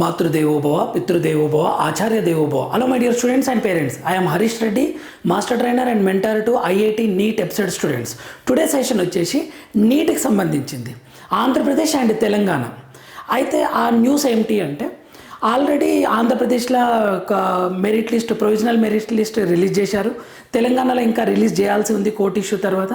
మాతృదేవోభవ పితృదేవోభవ ఆచార్య దేవోభవ hello my dear students and parents I'm Harish Reddy master trainer and mentor to IIT NEET EAPCET students today session వచ్చేసి నీట్కి సంబంధించింది. Andhra Pradesh and Telangana అయితే ఆ న్యూస్ ఏమిటి అంటే ఆల్రెడీ ఆంధ్రప్రదేశ్లో ఒక merit list provisional merit list release చేశారు. తెలంగాణలో ఇంకా రిలీజ్ చేయాల్సి ఉంది కోర్ట్ ఇష్యూ తర్వాత.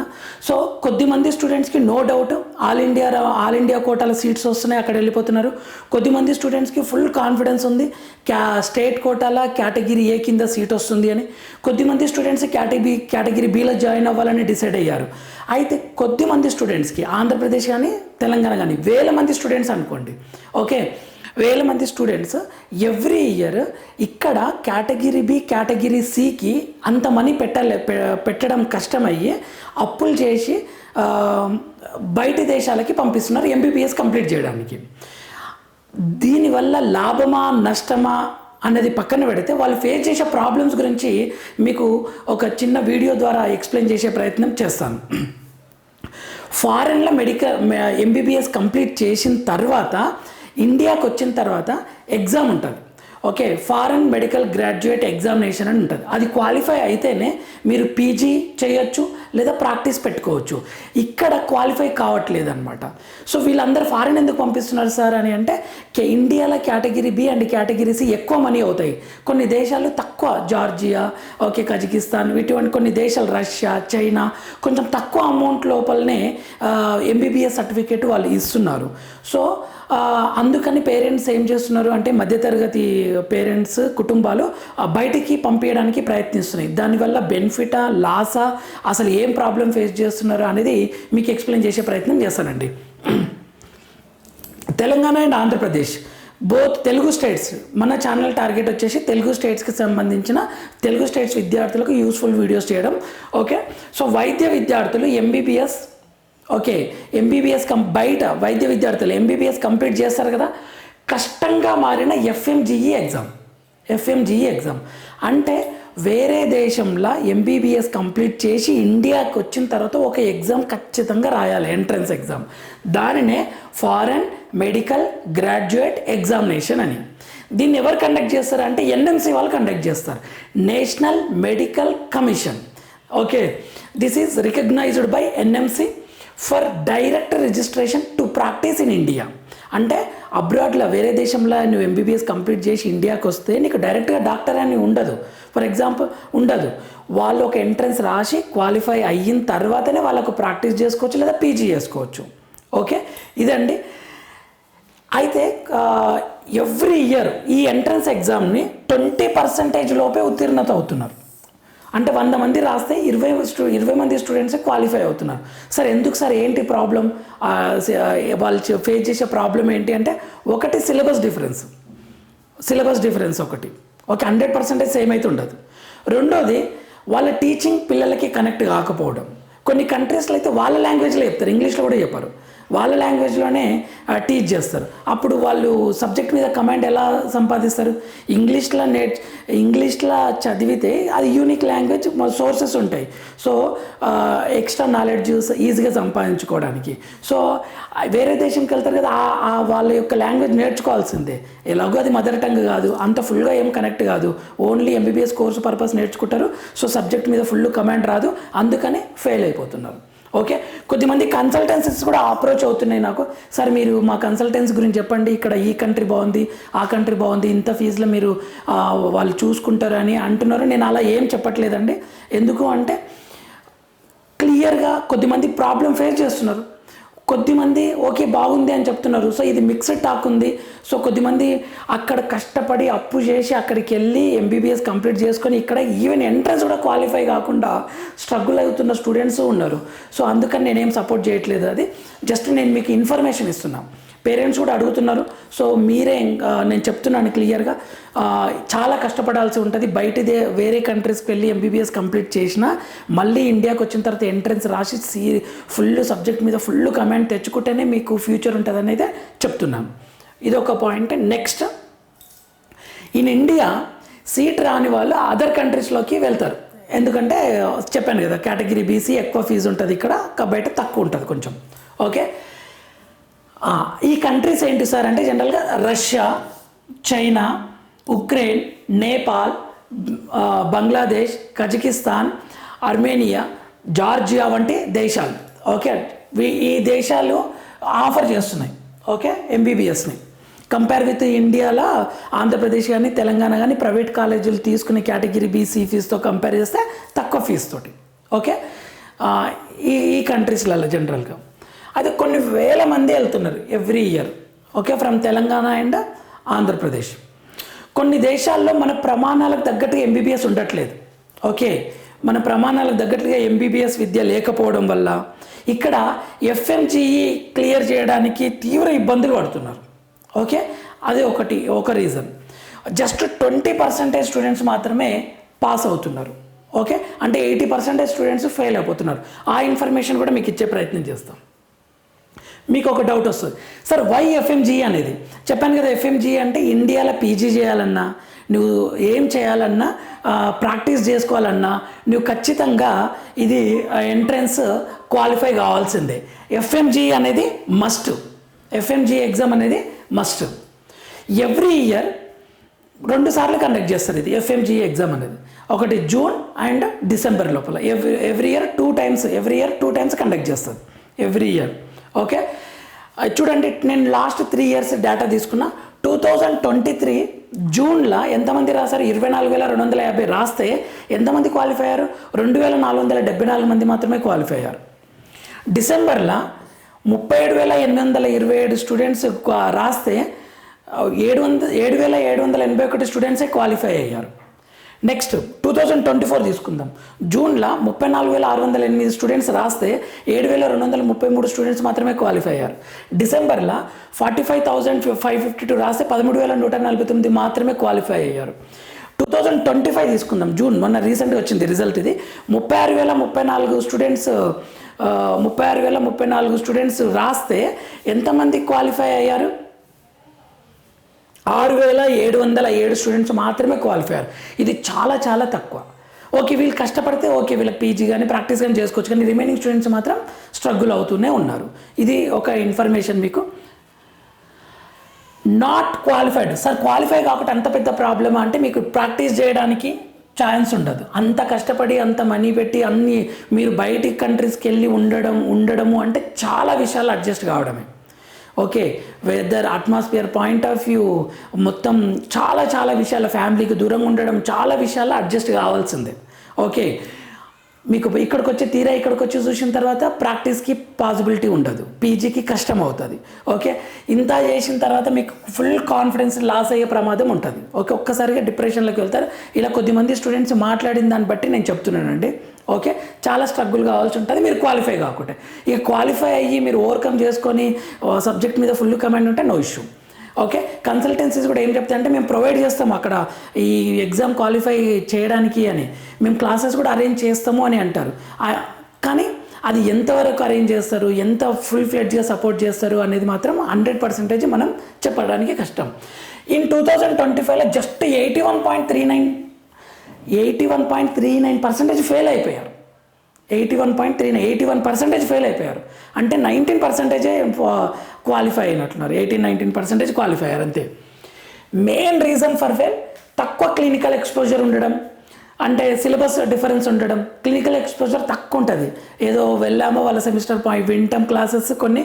సో కొద్దిమంది స్టూడెంట్స్కి no doubt all India all India కోటాల seats వస్తున్నాయి అక్కడ వెళ్ళిపోతున్నారు. కొద్దిమంది స్టూడెంట్స్కి ఫుల్ కాన్ఫిడెన్స్ ఉంది క్యా స్టేట్ కోటాల కేటగిరీ ఏ కింద సీట్ వస్తుంది అని. కొద్దిమంది స్టూడెంట్స్ కేటగిరీ కేటగిరీ బీలో జాయిన్ అవ్వాలని డిసైడ్ అయ్యారు. అయితే కొద్దిమంది స్టూడెంట్స్కి ఆంధ్రప్రదేశ్ కానీ తెలంగాణ కానీ వేల మంది స్టూడెంట్స్ అనుకోండి. ఓకే వేల మంది స్టూడెంట్స్ ఎవ్రీ ఇయర్ ఇక్కడ కేటగిరీ బి కేటగిరీ సికి అంత మనీ పెట్టలే పెట్టడం కష్టమయ్యి అప్పులు చేసి బయట దేశాలకి పంపిస్తున్నారు ఎంబీబీఎస్ కంప్లీట్ చేయడానికి. దీనివల్ల లాభమా నష్టమా అన్నది పక్కన పెడితే వాళ్ళు ఫేస్ చేసే ప్రాబ్లమ్స్ గురించి మీకు ఒక చిన్న వీడియో ద్వారా ఎక్స్ప్లెయిన్ చేసే ప్రయత్నం చేస్తాను. ఫారెన్లో మెడికల్ ఎంబీబీఎస్ కంప్లీట్ చేసిన తర్వాత ఇండియాకి వచ్చిన తర్వాత ఎగ్జామ్ ఉంటుంది. Okay foreign medical graduate examination అని ఉంటుంది. అది క్వాలిఫై అయితేనే మీరు పీజీ చేయొచ్చు లేదా ప్రాక్టీస్ పెట్టుకోవచ్చు. ఇక్కడ క్వాలిఫై కావట్లేదు అనమాట సో వీళ్ళందరూ ఫారెన్ ఎందుకు పంపిస్తున్నారు సార్ అని అంటే కే- ఇండియాలో category B and category C ఎక్కువ మనీ అవుతాయి. కొన్ని దేశాలు తక్కువ జార్జియా ఓకే కజకిస్తాన్ ఇటువంటి కొన్ని దేశాలు రష్యా చైనా కొంచెం తక్కువ అమౌంట్ లోపలనే ఎంబీబీఎస్ సర్టిఫికేట్ వాళ్ళు ఇస్తున్నారు. సో అందుకని పేరెంట్స్ ఏం చేస్తున్నారు అంటే మధ్యతరగతి పేరెంట్స్ కుటుంబాలు బయటికి పంపించడానికి ప్రయత్నిస్తున్నాయి. దానివల్ల బెనిఫిటా లాసా అసలు ఏం ప్రాబ్లం ఫేస్ చేస్తున్నారు అనేది మీకు ఎక్స్ప్లెయిన్ చేసే ప్రయత్నం చేస్తానండి. Telangana and Andhra Pradesh both Telugu states మన ఛానల్ టార్గెట్ వచ్చేసి తెలుగు స్టేట్స్కి సంబంధించిన తెలుగు స్టేట్స్ విద్యార్థులకు యూస్ఫుల్ వీడియోస్ చేయడం ఓకే? సో వైద్య విద్యార్థులు ఎంబీబీఎస్ ఓకే ఎంబీబీఎస్ కం బయట వైద్య విద్యార్థులు ఎంబీబీఎస్ కంప్లీట్ చేస్తారు కదా? కష్టంగా మారిన ఎఫ్ఎంజిఈ ఎగ్జామ్. ఎఫ్ఎంజిఈ ఎగ్జామ్. అంటే వేరే దేశంలో ఎంబీబీఎస్ కంప్లీట్ చేసి ఇండియాకి వచ్చిన తర్వాత ఒక ఎగ్జామ్ ఖచ్చితంగా రాయాలి ఎంట్రన్స్ ఎగ్జామ్. దానినే ఫారెన్ మెడికల్ గ్రాడ్యుయేట్ ఎగ్జామినేషన్ అని. దీన్ని ఎవరు కండక్ట్ చేస్తారు అంటే ఎన్ఎంసీ వాళ్ళు కండక్ట్ చేస్తారు. National medical commission. Okay this is recognised by NMC for direct registration to practice in India. అంటే అబ్రాడ్లో వేరే దేశంలో నువ్వు ఎంబీబీఎస్ కంప్లీట్ చేసి ఇండియాకి వస్తే నీకు డైరెక్ట్గా డాక్టర్ అని ఉండదు. ఫర్ ఎగ్జాంపుల్ ఉండదు. వాళ్ళు ఒక ఎంట్రన్స్ రాసి క్వాలిఫై అయిన తర్వాతనే వాళ్ళకు ప్రాక్టీస్ చేసుకోవచ్చు లేదా పీజీ చేసుకోవచ్చు. ఓకే? ఇదండి. అయితే ఎవ్రీ ఇయర్ ఈ ఎంట్రన్స్ ఎగ్జామ్ని ట్వంటీ పర్సెంటేజ్ లోపే ఉత్తీర్ణత అవుతున్నారు. అంటే వంద మంది రాస్తే ఇరవై స్టూ ఇరవై మంది స్టూడెంట్స్ క్వాలిఫై అవుతున్నారు. సార్ ఎందుకు సార్? ఏంటి ప్రాబ్లం వాళ్ళు ఫేస్ చేసే ప్రాబ్లం ఏంటి అంటే ఒకటి సిలబస్ డిఫరెన్స్ సిలబస్ డిఫరెన్స్ ఒకటి. ఓకే హండ్రెడ్ పర్సెంటేజ్ సేమ్ అయితే ఉండదు. రెండోది వాళ్ళ టీచింగ్ పిల్లలకి కనెక్ట్ కాకపోవడం. కొన్ని కంట్రీస్లో అయితే వాళ్ళ లాంగ్వేజ్లో చెప్తారు. ఇంగ్లీష్లో కూడా చెప్పారు. వాళ్ళ లాంగ్వేజ్లోనే టీచ్ చేస్తారు. అప్పుడు వాళ్ళు సబ్జెక్ట్ మీద కమాండ్ ఎలా సంపాదిస్తారు? ఇంగ్లీష్లో నేర్చు ఇంగ్లీష్లో చదివితే అది యూనిక్ లాంగ్వేజ్ సోర్సెస్ ఉంటాయి. సో ఎక్స్ట్రా నాలెడ్జ్ ఈజీగా సంపాదించుకోవడానికి. సో వేరే దేశంకి వెళ్తారు కదా ఆ- వాళ్ళ యొక్క లాంగ్వేజ్ నేర్చుకోవాల్సిందే. ఎలాగో అది మదర్ టంగ్ కాదు అంత ఫుల్గా ఏం కనెక్ట్ కాదు. ఓన్లీ ఎంబీబీఎస్ కోర్సు పర్పస్ నేర్చుకుంటారు. సో సబ్జెక్ట్ మీద ఫుల్ కమాండ్ రాదు. అందుకనే ఫెయిల్ అయిపోతున్నారు. ఓకే? కొద్దిమంది కన్సల్టెన్సీస్ కూడా అప్రోచ్ అవుతున్నాయి నాకు. సార్ మీరు మా కన్సల్టెన్సీ గురించి చెప్పండి. ఇక్కడ ఈ కంట్రీ బాగుంది ఆ కంట్రీ బాగుంది ఇంత ఫీజులో మీరు వాళ్ళు చూసుకుంటారు అని అంటున్నారు. నేను అలా ఏం చెప్పట్లేదండి. ఎందుకు అంటే క్లియర్గా కొద్దిమంది ప్రాబ్లం ఫేస్ చేస్తున్నారు. కొద్దిమంది ఓకే బాగుంది అని చెప్తున్నారు. సో ఇది మిక్స్డ్ టాక్ ఉంది. సో కొద్దిమంది అక్కడ కష్టపడి అప్పు చేసి అక్కడికి వెళ్ళి ఎంబీబీఎస్ కంప్లీట్ చేసుకొని ఇక్కడ ఈవెన్ ఎంట్రన్స్ కూడా క్వాలిఫై కాకుండా స్ట్రగుల్ అవుతున్న స్టూడెంట్స్ ఉన్నారు. సో అందుకని నేనేం సపోర్ట్ చేయట్లేదు అది. జస్ట్ నేను మీకు ఇన్ఫర్మేషన్ ఇస్తున్నాను పేరెంట్స్ కూడా అడుగుతున్నారు. సో మీరే ఇంకా నేను చెప్తున్నాను క్లియర్గా. చాలా కష్టపడాల్సి ఉంటుంది. బయటదే వేరే కంట్రీస్కి వెళ్ళి ఎంబీబీఎస్ కంప్లీట్ చేసిన మళ్ళీ ఇండియాకి వచ్చిన తర్వాత ఎంట్రన్స్ రాసి సీ ఫుల్ సబ్జెక్ట్ మీద ఫుల్ కమాండ్ తెచ్చుకుంటేనే మీకు ఫ్యూచర్ ఉంటుందని అయితే చెప్తున్నాను. ఇది ఒక point. Next in India seat రాని వాళ్ళు అదర్ కంట్రీస్లోకి వెళ్తారు. ఎందుకంటే చెప్పాను కదా కేటగిరీ బీసీ ఎక్కువ ఫీజు ఉంటుంది ఇక్కడ బయట తక్కువ ఉంటుంది కొంచెం. ఓకే? ఈ కంట్రీస్ ఏంటి సార్ అంటే జనరల్గా Russia China Ukraine Nepal Bangladesh Kazakhstan Armenia Georgia వంటి దేశాలు. ఓకే ఈ దేశాలు ఆఫర్ చేస్తున్నాయి. ఓకే ఎంబీబీఎస్ని కంపేర్ విత్ ఇండియాలో ఆంధ్రప్రదేశ్ కానీ తెలంగాణ కానీ ప్రైవేట్ కాలేజీలు తీసుకునే కేటగిరీ బీసీ ఫీజుతో కంపేర్ చేస్తే తక్కువ ఫీజు తోటి. ఓకే ఈ ఈ కంట్రీస్లలో జనరల్గా అది కొన్ని వేల మంది వెళ్తున్నారు every year. Okay from Telangana and Andhra Pradesh. కొన్ని దేశాల్లో మన ప్రమాణాలకు తగ్గట్టుగా ఎంబీబీఎస్ ఉండట్లేదు. ఓకే మన ప్రమాణాలకు తగ్గట్టుగా ఎంబీబీఎస్ విద్య లేకపోవడం వల్ల ఇక్కడ ఎఫ్ఎంజీఈ క్లియర్ చేయడానికి తీవ్ర ఇబ్బందులు పడుతున్నారు. ఓకే అది ఒకటి ఒక reason. Just twenty percentage students మాత్రమే పాస్ అవుతున్నారు. ఓకే అంటే ఎయిటీ పర్సెంటేజ్ స్టూడెంట్స్ ఫెయిల్ అయిపోతున్నారు. ఆ ఇన్ఫర్మేషన్ కూడా మీకు ఇచ్చే ప్రయత్నం చేస్తాం. మీకు ఒక డౌట్ వస్తుంది సార్ వై ఎఫ్ఎంజీ అనేది? చెప్పాను కదా ఎఫ్ఎంజీ అంటే ఇండియాలో పీజీ చేయాలన్నా నువ్వు ఏం చేయాలన్నా ప్రాక్టీస్ చేసుకోవాలన్నా నువ్వు ఖచ్చితంగా ఇది ఎంట్రన్స్ క్వాలిఫై కావాల్సిందే. ఎఫ్ఎంజీ అనేది మస్ట్ ఎఫ్ఎంజీ ఎగ్జామ్ అనేది మస్ట్ ఎవ్రీ ఇయర్ రెండు సార్లు కండక్ట్ చేస్తారు ఇది ఎఫ్ఎంజీ ఎగ్జామ్ అనేది. ఒకటి జూన్ అండ్ డిసెంబర్ లోపల. Every every year two times every year two times conduct చేస్తుంది ఎవ్రీ ఇయర్ ఓకే? చూడండి నేను లాస్ట్ త్రీ ఇయర్స్ డేటా తీసుకున్నా. టూ థౌజండ్ ట్వంటీ త్రీ జూన్లో ఎంతమంది రాశారు? ఇరవై నాలుగు వేల రెండు వందల యాభై రాస్తే ఎంతమంది క్వాలిఫై అయ్యారు? రెండు వేల నాలుగు వందల డెబ్బై నాలుగు మంది మాత్రమే క్వాలిఫై అయ్యారు. డిసెంబర్లో ముప్పై ఏడు వేల ఎనిమిది వందల ఇరవై ఏడు స్టూడెంట్స్ రాస్తే ఏడు వంద ఏడు వేల ఏడు వందల ఎనభై ఒకటి స్టూడెంట్సే క్వాలిఫై అయ్యారు. నెక్స్ట్ థౌజండ్ ట్వంటీ ఫోర్ తీసుకుందాం. జూన్లో ముప్పై నాలుగు వేల ఆరు వందల ఎనిమిది స్టూడెంట్స్ రాస్తే ఏడు వేల రెండు వందల ముప్పై మూడు స్టూడెంట్స్ మాత్రమే క్వాలిఫై అయ్యారు. డిసెంబర్లో forty five thousand five fifty two రాస్తే పదమూడు వేల నూట నలభై తొమ్మిది మాత్రమే క్వాలిఫై అయ్యారు. టూ థౌజండ్ ట్వంటీ ఫైవ్ తీసుకుందాం. జూన్ మొన్న రీసెంట్గా వచ్చింది రిజల్ట్ ఇది. ముప్పై ఆరు వేల ముప్పై నాలుగు స్టూడెంట్స్ ముప్పై ఆరు వేల ముప్పై నాలుగు స్టూడెంట్స్ రాస్తే ఎంతమంది క్వాలిఫై అయ్యారు? ఆరు వేల ఏడు వందల ఏడు స్టూడెంట్స్ మాత్రమే క్వాలిఫై అయ్యారు. ఇది చాలా చాలా తక్కువ. ఓకే వీళ్ళు కష్టపడితే ఓకే వీళ్ళ పీజీ కానీ ప్రాక్టీస్ కానీ చేసుకోవచ్చు కానీ రిమైనింగ్ స్టూడెంట్స్ మాత్రం స్ట్రగుల్ అవుతూనే ఉన్నారు. ఇది ఒక ఇన్ఫర్మేషన్ మీకు. నాట్ క్వాలిఫైడ్ సార్ క్వాలిఫై కాకుండా అంత పెద్ద ప్రాబ్లమా అంటే మీకు ప్రాక్టీస్ చేయడానికి ఛాన్స్ ఉండదు. అంత కష్టపడి అంత మనీ పెట్టి అన్ని మీరు బయటి కంట్రీస్కి వెళ్ళి ఉండడం ఉండడము అంటే చాలా విషయాలు అడ్జస్ట్ కావడమే. Okay weather atmosphere point of view మొత్తం చాలా చాలా విషయాలు ఫ్యామిలీకి దూరంగా ఉండడం చాలా విషయాలు అడ్జస్ట్ కావాల్సిందే. ఓకే మీకు ఇక్కడికి వచ్చి తీరా ఇక్కడికి వచ్చి చూసిన తర్వాత ప్రాక్టీస్కి పాసిబిలిటీ ఉండదు. పీజీకి కష్టం అవుతుంది. ఓకే ఇంత చేసిన తర్వాత మీకు ఫుల్ కాన్ఫిడెన్స్ లాస్ అయ్యే ప్రమాదం ఉంటుంది. ఓకే ఒక్కసారిగా డిప్రెషన్లోకి వెళ్తారు. ఇలా కొద్దిమంది స్టూడెంట్స్ మాట్లాడిన దాన్ని బట్టి నేను చెప్తున్నానండి. ఓకే? చాలా స్ట్రగుల్ కావాల్సి ఉంటుంది. మీరు క్వాలిఫై కాకుంటే. ఇక క్వాలిఫై అయ్యి మీరు ఓవర్కమ్ చేసుకొని సబ్జెక్ట్ మీద ఫుల్ కమాండ్ ఉంటే నో ఇష్యూ. ఓకే? కన్సల్టెన్సీస్ కూడా ఏం చెప్తాయంటే మేము ప్రొవైడ్ చేస్తాం అక్కడ ఈ ఎగ్జామ్ క్వాలిఫై చేయడానికి అని. మేము క్లాసెస్ కూడా అరేంజ్ చేస్తాము అని అంటారు. కానీ అది ఎంతవరకు అరేంజ్ చేస్తారు? ఎంత ఫుల్ ఫ్లెడ్జ్గా సపోర్ట్ చేస్తారు అనేది మాత్రం హండ్రెడ్ పర్సెంటేజ్ మనం చెప్పడానికి కష్టం. ఇన్ టూ థౌజండ్ ట్వంటీ ఫైవ్లో just eighty one point three nine eighty one point three nine percentage fail అయిపోయారు. Eighty one point three nine eighty one percentage fail అయిపోయారు అంటే నైన్టీన్ పర్సెంటేజే క్వాలిఫై అయినట్టున్నారు. ఎయిటీన్ నైన్టీన్ పర్సెంటేజ్ క్వాలిఫై అయ్యారు అంతే. Main reason for fail తక్కువ clinical exposure ఉండడం. అంటే సిలబస్ డిఫరెన్స్ ఉండడం క్లినికల్ ఎక్స్పోజర్ తక్కువ ఉంటుంది ఏదో వెళ్ళామో వాళ్ళ సెమిస్టర్ పాయింట్ వింటాం క్లాసెస్ కొన్ని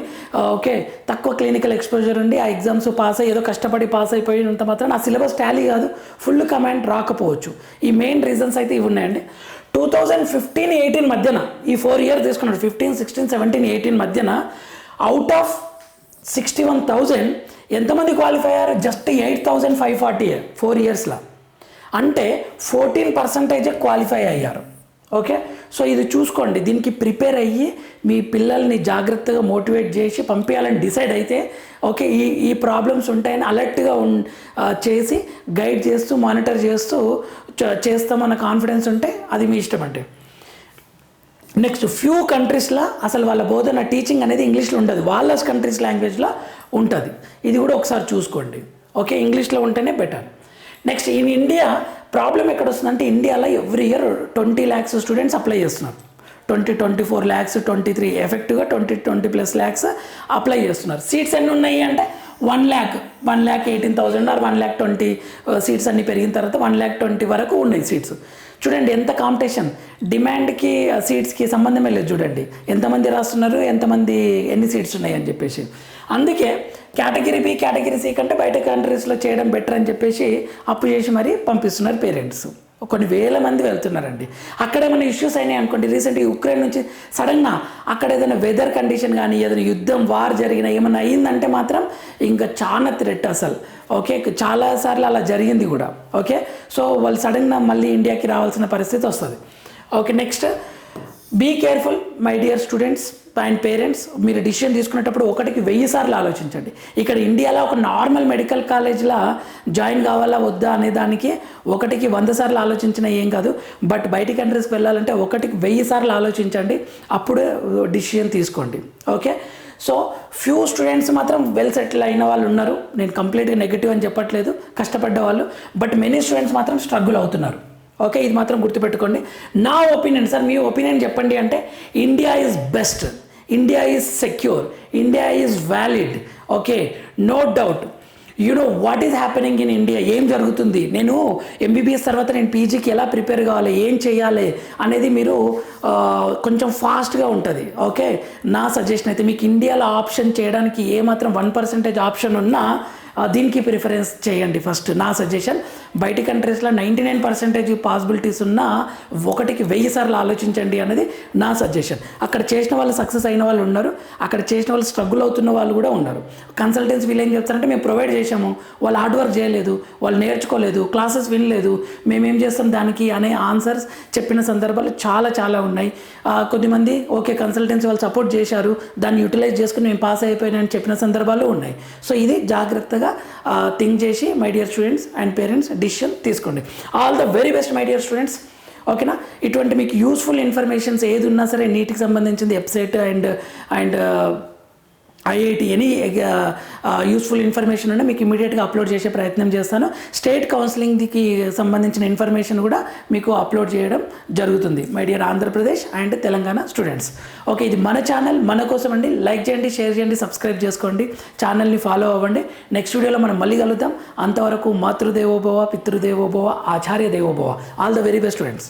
ఓకే తక్కువ క్లినికల్ ఎక్స్పోజర్ ఉండి ఆ ఎగ్జామ్స్ పాస్ అయ్యి ఏదో కష్టపడి పాస్ అయిపోయినంత మాత్రం ఆ సిలబస్ టాలీ కాదు ఫుల్ కమాండ్ రాకపోవచ్చు. ఈ మెయిన్ రీజన్స్ అయితే ఇవి ఉన్నాయండి. టూ థౌజండ్ ఫిఫ్టీన్ ఎయిటీన్ మధ్యన ఈ ఫోర్ ఇయర్ తీసుకున్నాడు ఫిఫ్టీన్ సిక్స్టీన్ సెవెంటీన్ ఎయిటీన్ మధ్యన out of sixty one thousand ఎంతమంది క్వాలిఫై అయ్యారు? Just eight thousand five forty four ఇయర్స్లో అంటే ఫోర్టీన్ పర్సంటేజే క్వాలిఫై అయ్యారు. ఓకే? సో ఇది చూసుకోండి. దీనికి ప్రిపేర్ అయ్యి మీ పిల్లల్ని జాగ్రత్తగా మోటివేట్ చేసి పంపించాలని డిసైడ్ అయితే ఓకే ఈ ఈ ప్రాబ్లమ్స్ ఉంటాయని అలర్ట్గా ఉన్ చేసి గైడ్ చేస్తూ మానిటర్ చేస్తూ చ- చేస్తామన్న కాన్ఫిడెన్స్ ఉంటే అది మీ ఇష్టం అంటే నెక్స్ట్ ఫ్యూ కంట్రీస్లో అసలు వాళ్ళ బోధన టీచింగ్ అనేది ఇంగ్లీష్లో ఉండదు. వాళ్ళ కంట్రీస్ లాంగ్వేజ్లో ఉంటుంది. ఇది కూడా ఒకసారి చూసుకోండి. ఓకే? ఇంగ్లీష్లో ఉంటేనే better. Next in India problem ఎక్కడ వస్తుందంటే ఇండియాలో every year twenty lakhs students apply చేస్తున్నారు. Twenty twenty four lakhs twenty three ఎఫెక్టివ్గా twenty twenty plus lakhs apply చేస్తున్నారు. సీట్స్ ఎన్ని ఉన్నాయి అంటే one lakh one lakh eighteen thousand or one lakh twenty seats అన్ని పెరిగిన తర్వాత వన్ ల్యాక్ ట్వంటీ వరకు ఉన్నాయి సీట్స్ చూడండి ఎంత కాంపిటీషన్ డిమాండ్కి సీట్స్కి సంబంధమే లేదు చూడండి. ఎంతమంది రాస్తున్నారు ఎంతమంది ఎన్ని సీట్స్ ఉన్నాయి అని చెప్పేసి. అందుకే కేటగిరీ బి కేటగిరీ సి కంటే బయట కంట్రీస్లో చేయడం బెటర్ అని చెప్పేసి అప్పు చేసి మరీ పంపిస్తున్నారు పేరెంట్స్. కొన్ని వేల మంది వెళ్తున్నారండి. అక్కడ ఏమైనా ఇష్యూస్ అయినాయి అనుకోండి రీసెంట్గా ఉక్రెయిన్ నుంచి సడన్గా అక్కడ ఏదైనా వెదర్ కండిషన్ కానీ ఏదైనా యుద్ధం వార్ జరిగినా ఏమైనా అయిందంటే మాత్రం ఇంకా చాలా థ్రెట్ అసలు. ఓకే? చాలాసార్లు అలా జరిగింది కూడా. ఓకే? సో వాళ్ళు సడన్గా మళ్ళీ ఇండియాకి రావాల్సిన పరిస్థితి వస్తుంది. Okay? Next be careful my dear students and parents మీరు డిసిషన్ తీసుకునేటప్పుడు ఒకటికి వెయ్యి సార్లు ఆలోచించండి. ఇక్కడ ఇండియాలో ఒక నార్మల్ మెడికల్ కాలేజ్లో జాయిన్ కావాలా వద్దా అనే దానికి ఒకటికి వంద సార్లు ఆలోచించినా ఏం కాదు. బట్ బయటి కంట్రీస్కి వెళ్ళాలంటే ఒకటికి వెయ్యి సార్లు ఆలోచించండి. అప్పుడే డిసిషన్ తీసుకోండి. ఓకే సో ఫ్యూ స్టూడెంట్స్ మాత్రం వెల్ సెటిల్ అయిన వాళ్ళు ఉన్నారు. నేను కంప్లీట్గా నెగిటివ్ అని చెప్పట్లేదు. కష్టపడ్డ వాళ్ళు. బట్ మెనీ స్టూడెంట్స్ మాత్రం స్ట్రగుల్ అవుతున్నారు. ఓకే ఇది మాత్రం గుర్తుపెట్టుకోండి. నా ఒపీనియన్ సార్ మీ ఒపీనియన్ చెప్పండి అంటే India is best India is secure India is valid okay no doubt you know what is happening in India ఏం జరుగుతుంది? నేను ఎంబీబీఎస్ తర్వాత నేను పీజీకి ఎలా ప్రిపేర్ కావాలి? ఏం చేయాలి? అనేది మీరు కొంచెం ఫాస్ట్గా ఉంటుంది. ఓకే నా సజెషన్ అయితే మీకు ఇండియాలో ఆప్షన్ చేయడానికి ఏమాత్రం వన్ పర్సెంటేజ్ ఆప్షన్ ఉన్నా దీనికి ప్రిఫరెన్స్ చేయండి ఫస్ట్. నా సజెషన్ బయటి కంట్రీస్లో నైంటీ నైన్ పర్సెంటేజ్ పాసిబిలిటీస్ ఉన్నా ఒకటికి వెయ్యి సార్లు ఆలోచించండి అనేది నా సజెషన్. అక్కడ చేసిన వాళ్ళు సక్సెస్ అయిన వాళ్ళు ఉన్నారు. అక్కడ చేసిన వాళ్ళు స్ట్రగుల్ అవుతున్న వాళ్ళు కూడా ఉన్నారు. కన్సల్టెన్స్ వీళ్ళు ఏం చెప్తారంటే మేము ప్రొవైడ్ చేశాము. వాళ్ళు హార్డ్ వర్క్ చేయలేదు. వాళ్ళు నేర్చుకోలేదు. క్లాసెస్ వినలేదు. మేమేం చేస్తాం దానికి? అనే ఆన్సర్స్ చెప్పిన సందర్భాలు చాలా చాలా ఉన్నాయి. కొద్దిమంది ఓకే కన్సల్టెన్సీ వాళ్ళు సపోర్ట్ చేశారు. దాన్ని యూటిలైజ్ చేసుకుని మేము పాస్ అయిపోయినాయని చెప్పిన సందర్భాలు ఉన్నాయి. సో ఇది జాగ్రత్తగా థింక్ చేసి my dear students and parents decision తీసుకోండి. All the very best my dear students ఓకేనా ఇటువంటి మీకు యూస్ఫుల్ ఇన్ఫర్మేషన్స్ ఏది ఉన్నా సరే నీటికి సంబంధించింది website and and IIT any useful information ఉంటే మీకు ఇమీడియట్గా అప్లోడ్ చేసే ప్రయత్నం చేస్తాను. స్టేట్ కౌన్సిలింగ్కి సంబంధించిన ఇన్ఫర్మేషన్ కూడా మీకు అప్లోడ్ చేయడం జరుగుతుంది. My dear Andhra Pradesh and Telangana students okay ఇది మన ఛానల్ మన కోసం అండి. లైక్ చేయండి షేర్ చేయండి సబ్స్క్రైబ్ చేసుకోండి. ఛానల్ని ఫాలో అవ్వండి. నెక్స్ట్ వీడియోలో మనం మళ్ళీ కలుద్దాం. అంతవరకు మాతృదేవోభవ పితృదేవోభవ ఆచార్య దేవోభవ. All the very best students